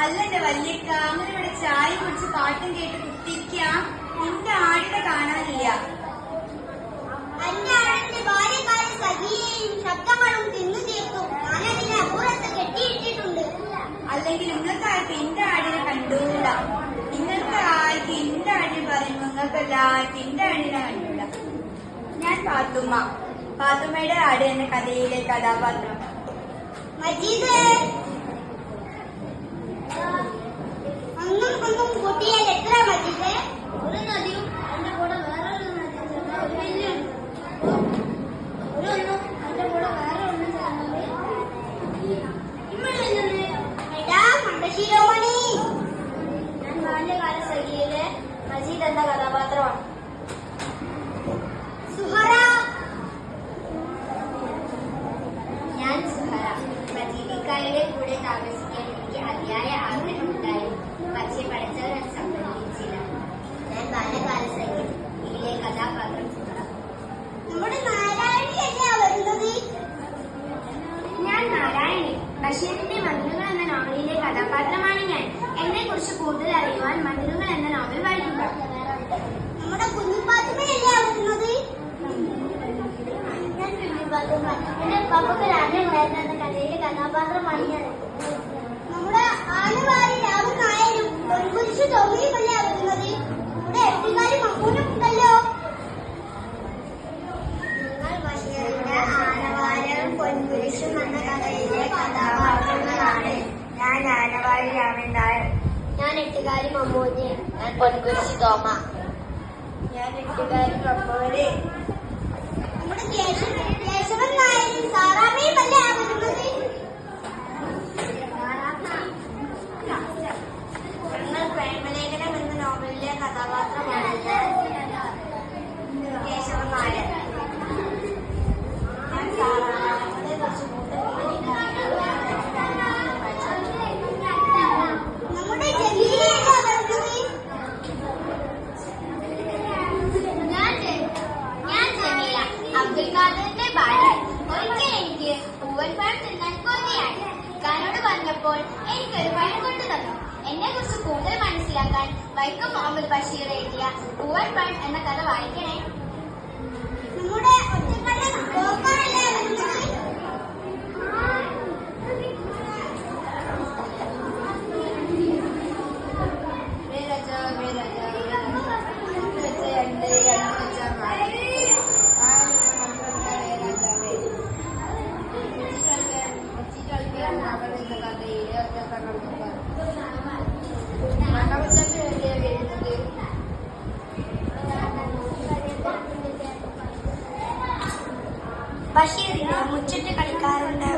വല്യക്ക അങ്ങനെ ഇവിടെ ചായ കുടിച്ച് പാട്ടും കേട്ട് കുത്തിരിക്കാം. നിന്റെ ആടിനെ കാണാനില്ല. എന്റെ അല്ലെങ്കിൽ ഇന്നത്തെ ആൾക്ക് എന്റെ ആടിനെ കണ്ടൂല. ഇന്നത്തെ ആൾക്ക് എന്റെ ആടിനെ പറയുമ്പോ നിങ്ങൾക്ക് എല്ലാവർക്കും എന്റെ ആടിനെ കണ്ടൂല. ഞാൻ പാത്തുമ്മ. പാത്തുമ്മയുടെ ആട് എന്ന കഥയിലെ കഥാപാത്രം. മജീദ് മജീദ് എന്ന കഥാപാത്രമാണ്. സുഹറ! ഞാൻ സുഹറ. മജീദിക്കായുടെ കൂടെ താമസിക്കാൻ എനിക്ക് അതിയായ ആഗ്രഹമുണ്ടായിരുന്നു. പക്ഷേ പഠിച്ചവർ അത് സംബന്ധിച്ചില്ല ഞാൻ ബാലകാല ഇതിലെ കഥാപാത്രം സുഹറ. നമ്മുടെ നാരായണിയല്ലേ വരുന്നത്? ഞാൻ നാരായണി. ബഷീറിന്റെ മതിലുകൾ എന്ന നോവലിലെ കഥാപാത്രമാണ് ഞാൻ എന്നെ കുറിച്ച് കൂടുതൽ അറിയുവാൻ മതിലുകൾ എന്ന നോവൽ വായിക്കുക നമ്മുടെ കുഞ്ഞിപ്പാത്തുമ്മയല്ലേ വരുന്നത് ഞാൻ കുഞ്ഞിപ്പാത്തുമ്മ. എന്റെ പപ്പക്ക് എന്ന കഥയിലെ കഥാപാത്രമാണ് ഞാൻ നമ്മുടെ ആനവാരി രാവും നായരും പൊൻകുരിശു തോമിയുമല്ലേ വരുന്നത് ഇവിടെ എട്ടുകാരി മമ്മൂനും ഉണ്ടല്ലോ നിങ്ങൾ ബഷീറിന്റെ ആനവാരം പൊൻകുരിശും എന്ന കഥയിലെ കഥാപാത്രങ്ങളാണ് ഞാൻ ആനവാരി രാമൻ നായർ ഞാൻ എട്ടുകാരി മമ്മൂഞ്ഞ് ഞാൻ പൊൻകുരിശി തോമ. ഞാൻ എട്ടുകാരി പ്രപ്പോടെ നമ്മുടെ കേശവൻ നായരും സാറാമ്മയും അല്ലേ വരുന്നത് ഞങ്ങൾ പ്രേമലേഖനം എന്ന നോവലിലെ കഥാപാത്രമാണ് കേശവൻ നായർ ഞാൻ സാറാമ്മയെ കുറിച്ച് നമ്മുടെ ജമീലയല്ലേ വരുന്നത് ഞാൻ ജെ- ഞാൻ ജമീല അബ്ദുൽ ഭാര്യ ഒരിക്കൽ എനിക്ക് പൂവൻ പഴം തിന്നാൻ കൊതിയായി ഇക്കാനോട് പറഞ്ഞപ്പോൾ എനിക്കൊരു പഴം കൊണ്ടു തന്നു എന്നെ കുറിച്ച് കൂടുതൽ മനസ്സിലാക്കാൻ വൈക്കം മുഹമ്മദ് ബഷീർ എഴുതിയ പൂവൻ പഴം എന്ന കഥ വായിക്കണേ. വെച്ചിട്ടൊക്കെ മുച്ചിട്ട് എന്ന